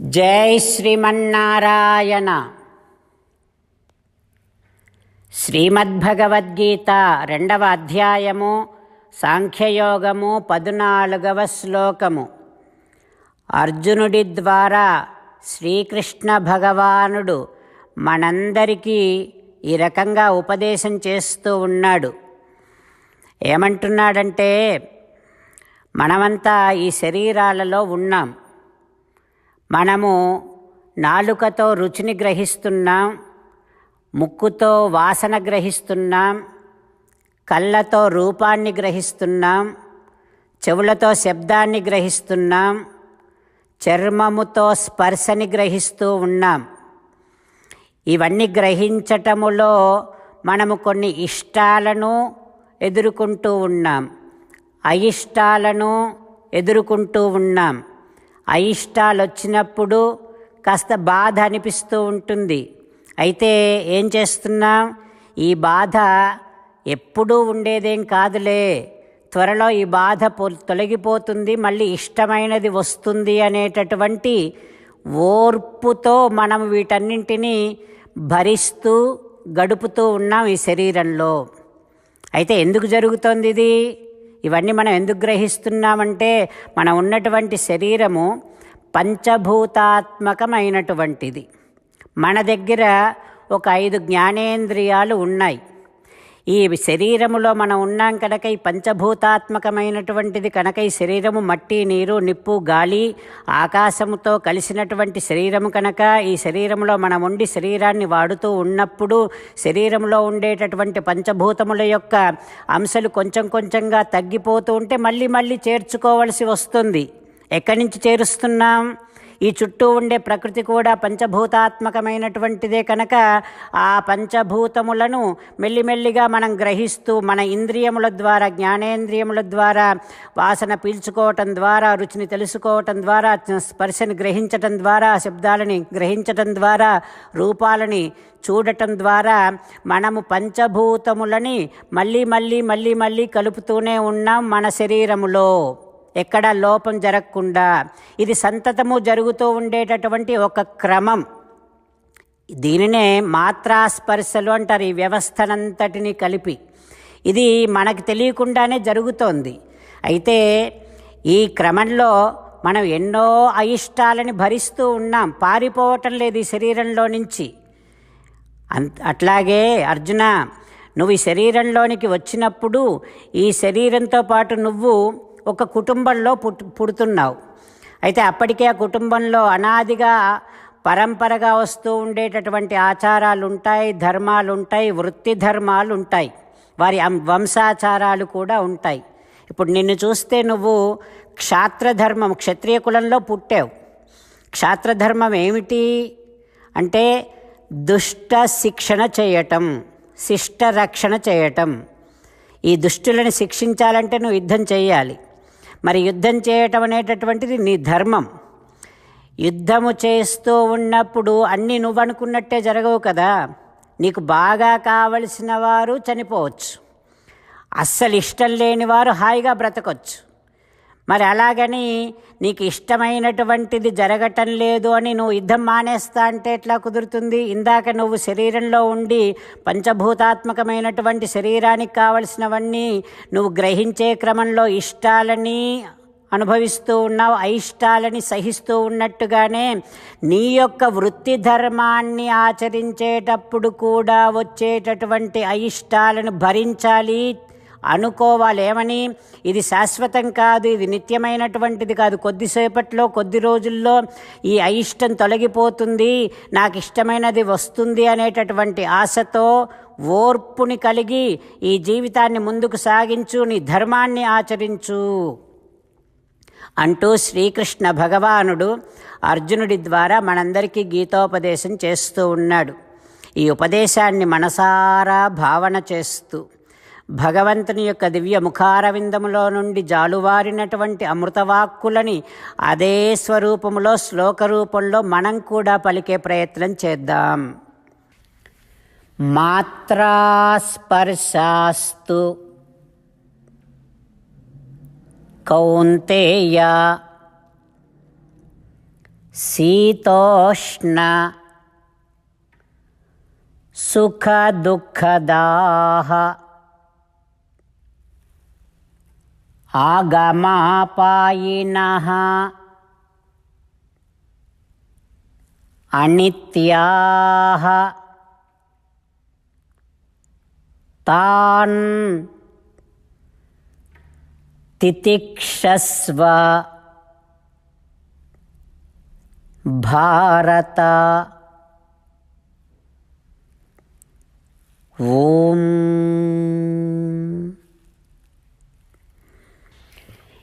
జై శ్రీమన్నారాయణ. శ్రీమద్భగవద్గీత రెండవ అధ్యాయము సాంఖ్యయోగము పదునాలుగవ శ్లోకము. అర్జునుడి ద్వారా శ్రీకృష్ణ భగవానుడు మనందరికీ ఈ రకంగా ఉపదేశం చేస్తూ ఉన్నాడు. ఏమంటున్నాడంటే మనమంతా ఈ శరీరాలలో ఉన్నాం. మనము నాలుకతో రుచిని గ్రహిస్తున్నాం ముక్కుతో వాసన గ్రహిస్తున్నాం కళ్ళతో రూపాన్ని గ్రహిస్తున్నాం చెవులతో శబ్దాన్ని గ్రహిస్తున్నాం చర్మముతో స్పర్శని గ్రహిస్తూ ఉన్నాం. ఇవన్నీ గ్రహించటములో మనము కొన్ని ఇష్టాలను ఎదుర్కొంటూ ఉన్నాం అయిష్టాలను ఎదుర్కొంటూ ఉన్నాం. అయిష్టాలు వచ్చినప్పుడు కాస్త బాధ అనిపిస్తూ ఉంటుంది. అయితే ఏం చేస్తున్నాం? ఈ బాధ ఎప్పుడూ ఉండేదేం కాదులే. త్వరలో ఈ బాధ పొ- తొలగిపోతుంది మళ్ళీ ఇష్టమైనది వస్తుంది అనేటటువంటి ఓర్పుతో మనం వీటన్నింటినీ భరిస్తూ గడుపుతూ ఉన్నాం ఈ శరీరంలో. అయితే ఎందుకు జరుగుతోంది ఇది? ఇవన్నీ మనం ఎందుకు గ్రహిస్తున్నామంటే మనం ఉన్నటువంటి శరీరము పంచభూతాత్మకమైనటువంటిది. మన దగ్గర ఒక ఐదు జ్ఞానేంద్రియాలు ఉన్నాయి. ఈ శరీరములో మనం ఉన్నాం కనుక ఈ పంచభూతాత్మకమైనటువంటిది కనుక ఈ శరీరము మట్టి నీరు నిప్పు గాలి ఆకాశముతో కలిసినటువంటి శరీరము కనుక ఈ శరీరంలో మనం ఉండి శరీరాన్ని వాడుతూ ఉన్నప్పుడు శరీరంలో ఉండేటటువంటి పంచభూతముల యొక్క అంశాలు కొంచెం కొంచెంగా తగ్గిపోతూ ఉంటే మళ్ళీ మళ్ళీ చేర్చుకోవలసి వస్తుంది. ఎక్కడి నుంచి చేరుస్తున్నాం? ఈ చుట్టూ ఉండే ప్రకృతి కూడా పంచభూతాత్మకమైనటువంటిదే కనుక ఆ పంచభూతములను మెల్లిమెల్లిగా మనం గ్రహిస్తూ మన ఇంద్రియముల ద్వారా జ్ఞానేంద్రియముల ద్వారా వాసన పీల్చుకోవటం ద్వారా రుచిని తెలుసుకోవటం ద్వారా స్పర్శని గ్రహించటం ద్వారా శబ్దాలని గ్రహించటం ద్వారా రూపాలని చూడటం ద్వారా మనము పంచభూతములని మళ్ళీ మళ్ళీ మళ్ళీ మళ్ళీ కలుపుతూనే ఉన్నాం మన శరీరములో. ఎక్కడా లోపం జరగకుండా. ఇది సంతతము జరుగుతూ ఉండేటటువంటి ఒక క్రమం. దీనినే మాత్రాస్పర్శలు అంటారు ఈ వ్యవస్థనంతటిని కలిపి. ఇది మనకు తెలియకుండానే జరుగుతోంది. అయితే ఈ క్రమంలో మనం ఎన్నో అయిష్టాలని భరిస్తూ ఉన్నాం. పారిపోవటం లేదు ఈ శరీరంలో నుంచి. అట్లాగే అర్జున నువ్వు ఈ శరీరంలోనికి వచ్చినప్పుడు ఈ శరీరంతో పాటు నువ్వు ఒక కుటుంబంలో పుట్ పుడుతున్నావు. అయితే అప్పటికే ఆ కుటుంబంలో అనాదిగా పరంపరగా వస్తూ ఉండేటటువంటి ఆచారాలు ఉంటాయి ధర్మాలు ఉంటాయి వృత్తి ధర్మాలు ఉంటాయి వారి అం- వంశాచారాలు కూడా ఉంటాయి. ఇప్పుడు నిన్ను చూస్తే నువ్వు క్షాత్రధర్మం క్షత్రియ కులంలో పుట్టావు. క్షాత్రధర్మం ఏమిటి? అంటే దుష్ట శిక్షణ చేయటం శిష్ట రక్షణ చేయటం. ఈ దుష్టులను శిక్షించాలంటే నువ్వు యుద్ధం చేయాలి. మరి యుద్ధం చేయటం అనేటటువంటిది నీ ధర్మం. యుద్ధము చేస్తూ ఉన్నప్పుడు అన్నీ నువ్వు అనుకున్నట్టే జరగవు కదా. నీకు బాగా కావలసిన వారు చనిపోవచ్చు. అస్సలు ఇష్టం లేని వారు హాయిగా బ్రతకొచ్చు. మరి అలాగని నీకు ఇష్టమైనటువంటిది జరగటం లేదు అని నువ్వు యుద్ధం మానేస్తా అంటే ఎట్లా కుదురుతుంది? ఇందాక నువ్వు శరీరంలో ఉండి పంచభూతాత్మకమైనటువంటి శరీరానికి కావలసినవన్నీ నువ్వు గ్రహించే క్రమంలో ఇష్టాలని అనుభవిస్తూ ఉన్నావు అయిష్టాలని సహిస్తూ ఉన్నట్టుగానే నీ యొక్క వృత్తి ధర్మాన్ని ఆచరించేటప్పుడు కూడా వచ్చేటటువంటి అయిష్టాలను భరించాలి అనుకోవాలి ఏమని ఇది శాశ్వతం కాదు ఇది నిత్యమైనటువంటిది కాదు. కొద్దిసేపట్లో కొద్ది రోజుల్లో ఈ అయిష్టం తొలగిపోతుంది. నాకు ఇష్టమైనది వస్తుంది అనేటటువంటి ఆశతో ఓర్పుని కలిగి ఈ జీవితాన్ని ముందుకు సాగించు నీ ధర్మాన్ని ఆచరించు అంటూ శ్రీకృష్ణ భగవానుడు అర్జునుడి ద్వారా మనందరికీ గీతోపదేశం చేస్తూ ఉన్నాడు. ఈ ఉపదేశాన్ని మనసారా భావన చేస్తూ భగవంతుని యొక్క దివ్య ముఖారవిందములో నుండి జాలువారినటువంటి అమృతవాక్కులని అదే స్వరూపములో శ్లోక రూపంలో మనం కూడా పలికే ప్రయత్నం చేద్దాం. మాత్రాస్పర్శాస్తు కౌంతేయ శీతోష్ణ సుఖదుఃఖదాः आगमापायिनः। अनित्याः। तान् तितिक्षस्व। भारत। ॐ।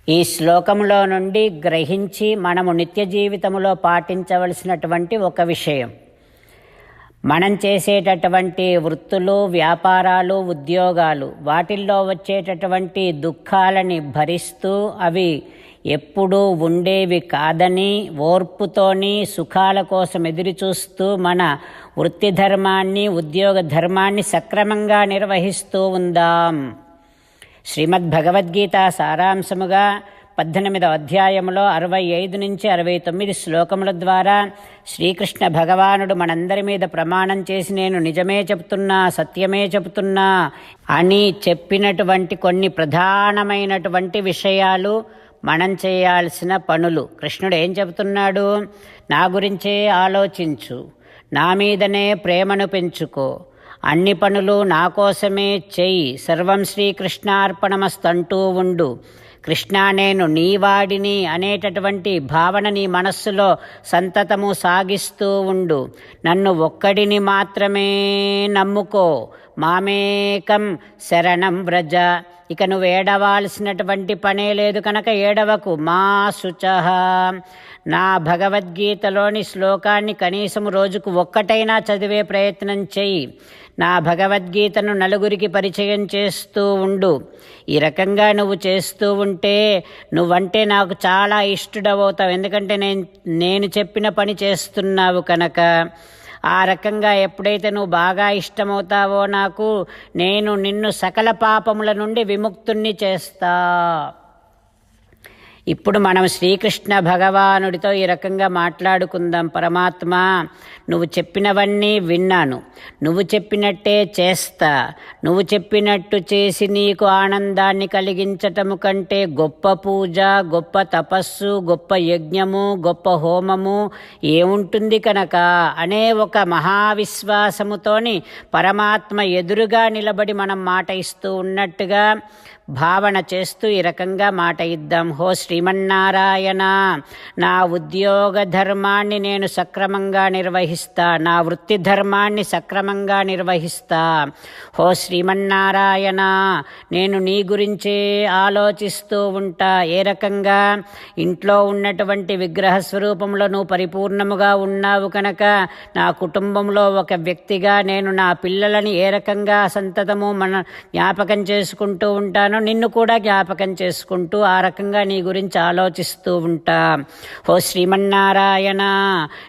ఈ శ్లోకంలో నుండి గ్రహించి మనము నిత్య జీవితంలో పాటించవలసినటువంటి ఒక విషయం. మనం చేసేటటువంటి వృత్తులు వ్యాపారాలు ఉద్యోగాలు వాటిల్లో వచ్చేటటువంటి దుఃఖాలని భరిస్తూ అవి ఎప్పుడూ ఉండేవి కాదని ఓర్పుతోని సుఖాల కోసం ఎదురుచూస్తూ మన వృత్తి ధర్మాన్ని ఉద్యోగ ధర్మాన్ని సక్రమంగా నిర్వహిస్తూ ఉందాం. శ్రీమద్ భగవద్గీత సారాంశముగా పద్దెనిమిదవ అధ్యాయంలో అరవై ఐదు నుంచి అరవై తొమ్మిది శ్లోకముల ద్వారా శ్రీకృష్ణ భగవానుడు మనందరి మీద ప్రమాణం చేసి నేను నిజమే చెప్తున్నా సత్యమే చెప్తున్నా అని చెప్పినటువంటి కొన్ని ప్రధానమైనటువంటి విషయాలు మనం చేయాల్సిన పనులు. కృష్ణుడు ఏం చెబుతున్నాడు నా గురించే ఆలోచించు. నా మీదనే ప్రేమను పెంచుకో. అన్ని పనులు నా కోసమే చెయ్యి సర్వం శ్రీకృష్ణార్పణమస్తంటూ ఉండు. కృష్ణ నేను నీవాడిని అనేటటువంటి భావన నీ మనస్సులో సంతతము సాగిస్తూ ఉండు. నన్ను ఒక్కడిని మాత్రమే నమ్ముకో. మామేకం శరణం వ్రజ. ఇక నువ్వు ఏడవాల్సినటువంటి పనే లేదు కనుక ఏడవకు మా శుచ. నా భగవద్గీతలోని శ్లోకాన్ని కనీసం రోజుకు ఒక్కటైనా చదివే ప్రయత్నం చెయ్యి. నా భగవద్గీతను నలుగురికి పరిచయం చేస్తూ ఉండు. ఈ రకంగా నువ్వు చేస్తూ ఉంటే నువ్వంటే నాకు చాలా ఇష్టడవుతావు. ఎందుకంటే నేను నేను చెప్పిన పని చేస్తున్నావు కనుక. ఆ రకంగా ఎప్పుడైతే నువ్వు బాగా ఇష్టమవుతావో నాకు నేను నిన్ను సకల పాపముల నుండి విముక్తుణ్ణి చేస్తా. ఇప్పుడు మనం శ్రీకృష్ణ భగవానుడితో ఈ రకంగా మాట్లాడుకుందాం. పరమాత్మ నువ్వు చెప్పినవన్నీ విన్నాను. నువ్వు చెప్పినట్టే చేస్తా. నువ్వు చెప్పినట్టు చేసి నీకు ఆనందాన్ని కలిగించటము కంటే గొప్ప పూజ గొప్ప తపస్సు గొప్ప యజ్ఞము గొప్ప హోమము ఏముంటుంది కనుక? అనే ఒక మహావిశ్వాసముతోని పరమాత్మ ఎదురుగా నిలబడి మనం మాట ఇస్తూ ఉన్నట్టుగా భావన చేస్తూ ఈ రకంగా మాట ఇద్దాం. హో శ్రీమన్నారాయణ నా ఉద్యోగ ధర్మాన్ని నేను సక్రమంగా నిర్వహిస్తా నా వృత్తి ధర్మాన్ని సక్రమంగా నిర్వహిస్తా. హో శ్రీమన్నారాయణ నేను నీ గురించే ఆలోచిస్తూ ఉంటా. ఏ రకంగా? ఇంట్లో ఉన్నటువంటి విగ్రహ స్వరూపంలో నువ్వు పరిపూర్ణముగా ఉన్నావు కనుక నా కుటుంబంలో ఒక వ్యక్తిగా నేను నా పిల్లలని ఏ రకంగా సంతతము మన జ్ఞాపకం చేసుకుంటూ ఉంటాను? ఉంటానో నిన్ను కూడా జ్ఞాపకం చేసుకుంటూ ఆ రకంగా నీ గురించి ఆలోచిస్తూ ఉంటా. ఓ శ్రీమన్నారాయణ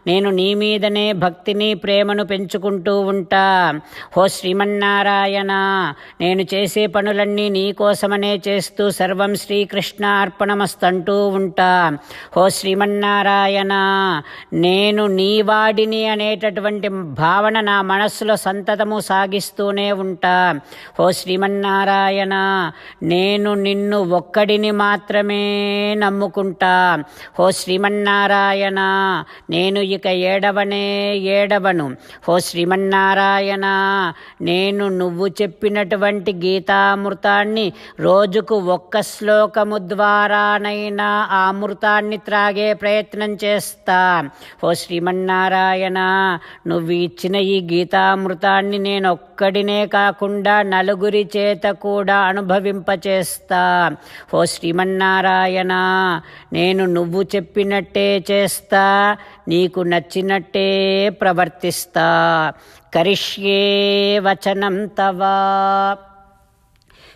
నేను నీ మీదనే భక్తిని ప్రేమను పెంచుకుంటూ ఉంటా. ఓ శ్రీమన్నారాయణ నేను చేసే పనులన్నీ నీ కోసమనే చేస్తూ సర్వం శ్రీకృష్ణ అర్పణమస్తంటూ ఉంటా. ఓ శ్రీమన్నారాయణ నేను నీ వాడిని అనేటటువంటి భావన నా మనస్సులో సంతతము సాగిస్తూనే ఉంటా. ఓ శ్రీమన్నారాయణ నేను నిన్ను ఒక్కడిని మాత్రమే నమ్ముకుంటా. ఓ శ్రీమన్నారాయణ నేను ఇక ఏడవనే ఏడవను. ఓ శ్రీమన్నారాయణ నేను నువ్వు చెప్పినటువంటి గీతామృతాన్ని రోజుకు ఒక్క శ్లోకము ద్వారానైనా ఆ అమృతాన్ని త్రాగే ప్రయత్నం చేస్తా. ఓ శ్రీమన్నారాయణ నువ్వు ఇచ్చిన ఈ గీతామృతాన్ని నేను ఒక్కడినే కాకుండా నలుగురి చేత కూడా అనుభవింప చేస్తా. ఓ శ్రీమన్నారాయణ నేను నువ్వు చెప్పినట్టే చేస్తా నీకు నచ్చినట్టే ప్రవర్తిస్తా. కరిష్యే వచనం తవా.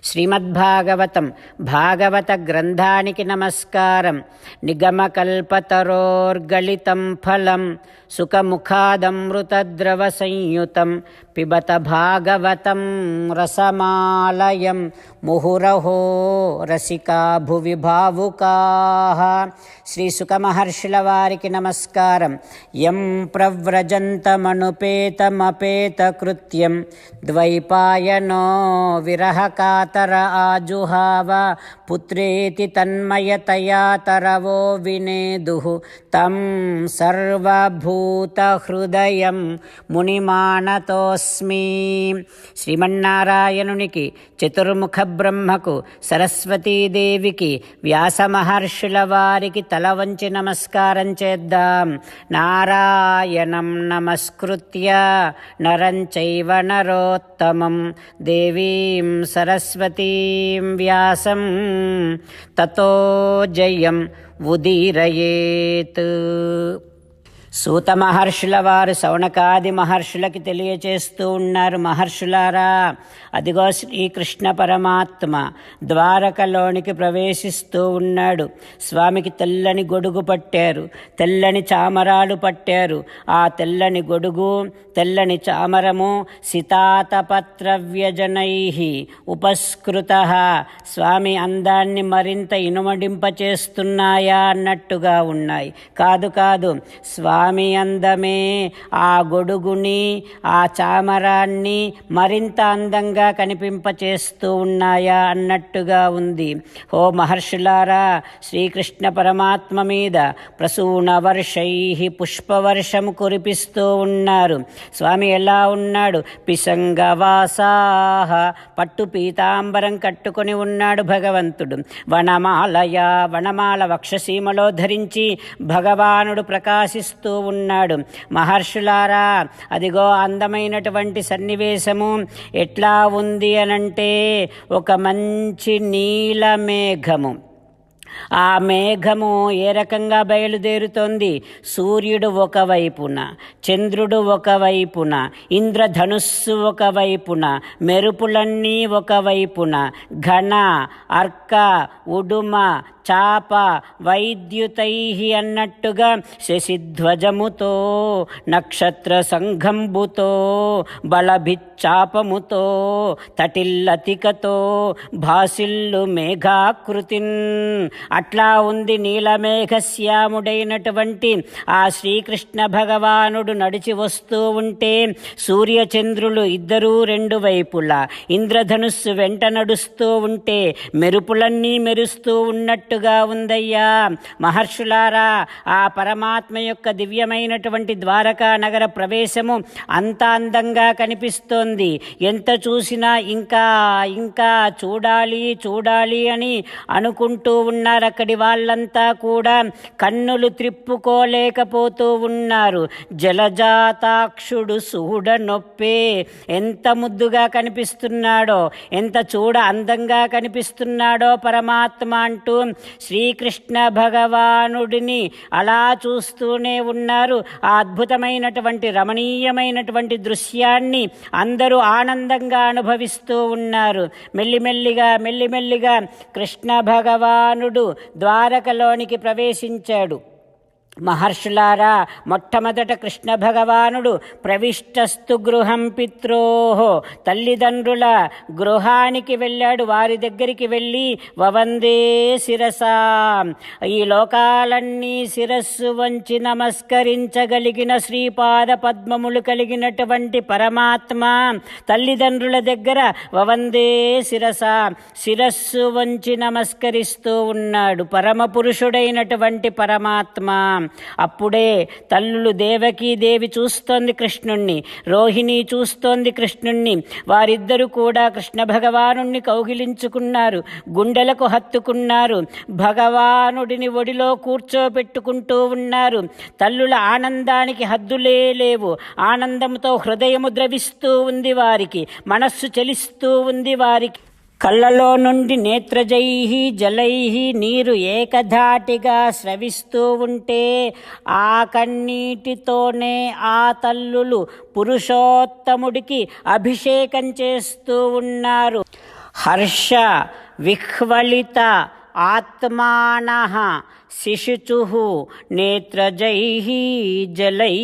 శ్రీమద్భాగవతం భాగవత గ్రంథానికి నమస్కారం. నిగమకల్పతరోర్గళితం ఫలం సుఖముఖాదమృతద్రవ సంయుతం పిబత భాగవతం రసమాలయం ముహురహో రసికా భువి భావుకాః శ్రీ సుఖమహర్షుల వారికి నమస్కారం యం ప్రవ్రజంతమనుపేతమపేతకృత్యం ద్వైపాయనో విరహకాతర ఆజుహావ పుత్రేతి తన్మయతయా తరవో వినేదుః తం సర్వభూతహృదయం మునిమానతోస్మి శ్రీమన్నారాయణునికి చతుర్ముఖ బ్రహ్మకు సరస్వతీదేవికి వ్యాస మహర్షుల వారికి తల వంచి నమస్కారం చేద్దాం. నారాయణం నమస్కృత్య నరంచైవ నరోత్తమం దేవీం సరస్వతీం వ్యాసం తతో జయం ఉదీరయేత్. సూత మహర్షుల వారు శౌనకాది మహర్షులకి తెలియచేస్తూ ఉన్నారు. మహర్షులారా అదిగో శ్రీకృష్ణ పరమాత్మ ద్వారకలోనికి ప్రవేశిస్తూ ఉన్నాడు. స్వామికి తెల్లని గొడుగు పట్టారు తెల్లని చామరాలు పట్టారు. ఆ తెల్లని గొడుగు తెల్లని చామరము సితాతపత్రవ్యజనై ఉపస్కృత. స్వామి అందాన్ని మరింత ఇనుమడింపచేస్తున్నాయా అన్నట్టుగా ఉన్నాయి. కాదు కాదు స్వామి స్వామి అందమే. ఆ గొడుగుని ఆ చామరాన్ని మరింత అందంగా కనిపింపచేస్తూ ఉన్నాయా అన్నట్టుగా ఉంది. ఓ మహర్షులారా శ్రీకృష్ణ పరమాత్మ మీద ప్రసూన వర్షై పుష్పవర్షం కురిపిస్తూ ఉన్నారు. స్వామి ఎలా ఉన్నాడు? పిసంగవాసాహ పట్టు పీతాంబరం కట్టుకొని ఉన్నాడు భగవంతుడు. వనమాలయ వనమాల వక్షసీమలో ధరించి భగవానుడు ప్రకాశిస్తూ ఉన్నాడు. మహర్షులారా అదిగో అందమైనటువంటి సన్నివేశము. ఎట్లా ఉంది అనంటే ఒక మంచి నీల మేఘము. ఆ మేఘము ఏ రకంగా బయలుదేరుతోంది? సూర్యుడు ఒకవైపున చంద్రుడు ఒకవైపున ఇంద్రధనుస్సు ఒకవైపున మెరుపులన్నీ ఒకవైపున ఘన అర్క ఉడుమ చాప వైద్యుతై అన్నట్టుగా శశిధ్వజముతో నక్షత్ర సంఘంబుతో బలభిచ్చాపముతో తటిల్లతికతో భాసిల్లు మేఘాకృతిన్. అట్లా ఉంది నీలమేఘశ్యాముడైనటువంటి ఆ శ్రీకృష్ణ భగవానుడు నడిచి వస్తూ ఉంటే సూర్యచంద్రులు ఇద్దరూ రెండు వైపులా. ఇంద్రధనుస్సు వెంట నడుస్తూ ఉంటే మెరుపులన్నీ మెరుస్తూ ఉన్నట్టు ఉన్నట్టుగా ఉందయ్యా. మహర్షులారా ఆ పరమాత్మ యొక్క దివ్యమైనటువంటి ద్వారకా నగర ప్రవేశము అంత అందంగా కనిపిస్తోంది. ఎంత చూసినా ఇంకా ఇంకా చూడాలి చూడాలి అని అనుకుంటూ ఉన్నారు అక్కడి వాళ్ళంతా కూడా కన్నులు త్రిప్పుకోలేకపోతూ ఉన్నారు. జలజాతాక్షుడు సూడ నొప్పే ఎంత ముద్దుగా కనిపిస్తున్నాడో ఎంత చూడ అందంగా కనిపిస్తున్నాడో పరమాత్మ అంటూ శ్రీకృష్ణ భగవానుడిని అలా చూస్తూనే ఉన్నారు. ఆ అద్భుతమైనటువంటి రమణీయమైనటువంటి దృశ్యాన్ని అందరూ ఆనందంగా అనుభవిస్తూ ఉన్నారు. మెల్లిమెల్లిగా మెల్లిమెల్లిగా కృష్ణ భగవానుడు ద్వారకలోనికి ప్రవేశించాడు. మహర్షులారా మొట్టమొదట కృష్ణ భగవానుడు ప్రవిష్టస్తు గృహం పిత్రోహో తల్లిదండ్రుల గృహానికి వెళ్ళాడు వారి దగ్గరికి వెళ్ళి వవందే శిరసా. ఈ లోకాలన్నీ శిరస్సు వంచి నమస్కరించగలిగిన శ్రీపాద పద్మములు కలిగినటువంటి పరమాత్మ తల్లిదండ్రుల దగ్గర వవందే శిరస. శిరస్సు వంచి నమస్కరిస్తూ ఉన్నాడు పరమ పురుషుడైనటువంటి పరమాత్మ. అప్పుడే తల్లులు దేవకీ దేవి చూస్తోంది కృష్ణుణ్ణి రోహిణి చూస్తోంది కృష్ణుణ్ణి వారిద్దరూ కూడా కృష్ణ భగవానుణ్ణి కౌగిలించుకున్నారు గుండెలకు హత్తుకున్నారు భగవానుడిని ఒడిలో కూర్చోబెట్టుకుంటూ ఉన్నారు. తల్లుల ఆనందానికి హద్దులే లేవు ఆనందంతో హృదయము ద్రవిస్తూ ఉంది వారికి మనస్సు చలిస్తూ ఉంది వారికి. కళ్ళలో నుండి నేత్రజై జలై నీరు ఏకధాటిగా స్రవిస్తూ ఉంటే ఆ కన్నీటితోనే ఆ తల్లులు పురుషోత్తముడికి అభిషేకం చేస్తూ ఉన్నారు. హర్ష విహ్వలిత ఆత్మాన శిశుచు నేత్రజై జలై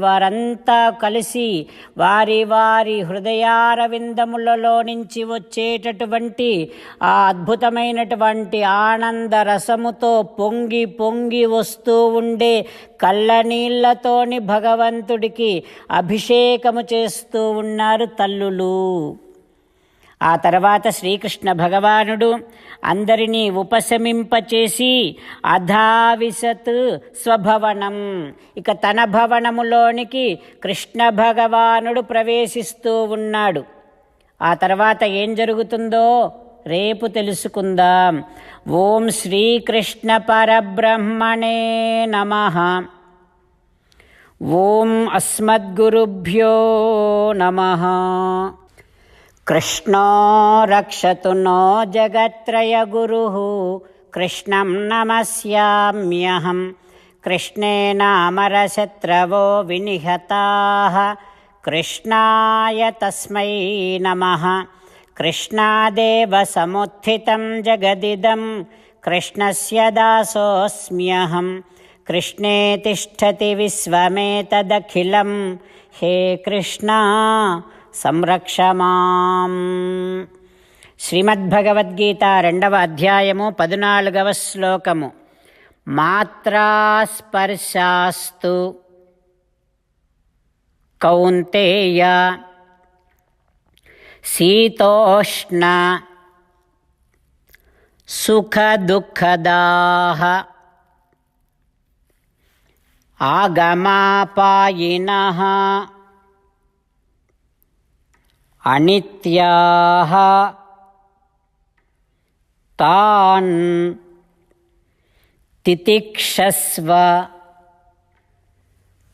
వారంతా కలిసి వారి వారి హృదయారవిందములలో నుంచి వచ్చేటటువంటి ఆ అద్భుతమైనటువంటి ఆనంద రసముతో పొంగి పొంగి వస్తూ ఉండే కళ్ళనీళ్ళతోని భగవంతుడికి అభిషేకము చేస్తూ ఉన్నారు తల్లులు. ఆ తర్వాత శ్రీకృష్ణ భగవానుడు అందరినీ ఉపశమింపచేసి అధావిసత్ స్వభవనం. ఇక తన భవనములోనికి కృష్ణ భగవానుడు ప్రవేశిస్తూ ఉన్నాడు. ఆ తర్వాత ఏం జరుగుతుందో రేపు తెలుసుకుందాం. ఓం శ్రీకృష్ణ పరబ్రహ్మణే నమ. ఓం అస్మద్గురుభ్యో నమ. कृष्णो रक्षतु नो जगत्त्रयगुरुः कृष्णं नमस्याम्यहं। कृष्णे नामरशत्रवो विनिहताः। कृष्णाय तस्मै नमः। कृष्णादेवसमुत्थितं जगदिदं। कृष्णस्य दासोऽस्म्यहं। कृष्णे तिष्ठति विश्वमेतदखिलं। हे कृष्णा సంరక్ష మాం. శ్రీమద్భగవద్గీత రెండవ అధ్యాయము పద్నాలుగవ శ్లోకము. మాత్రాస్పర్శాస్తు. కౌంతేయ. శీతోష్ణ. సుఖదుఃఖదాహ. ఆగమాపాయినః. अनित्याः तान् तितिक्षस्व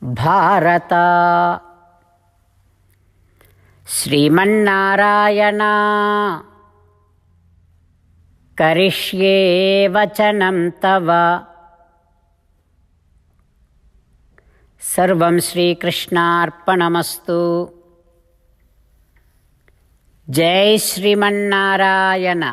भारत। श्रीमन्नारायणा करिष्येवचनं तव। सर्वं श्रीकृष्णार्पणमस्तु। జై శ్రీమన్నారాయణ.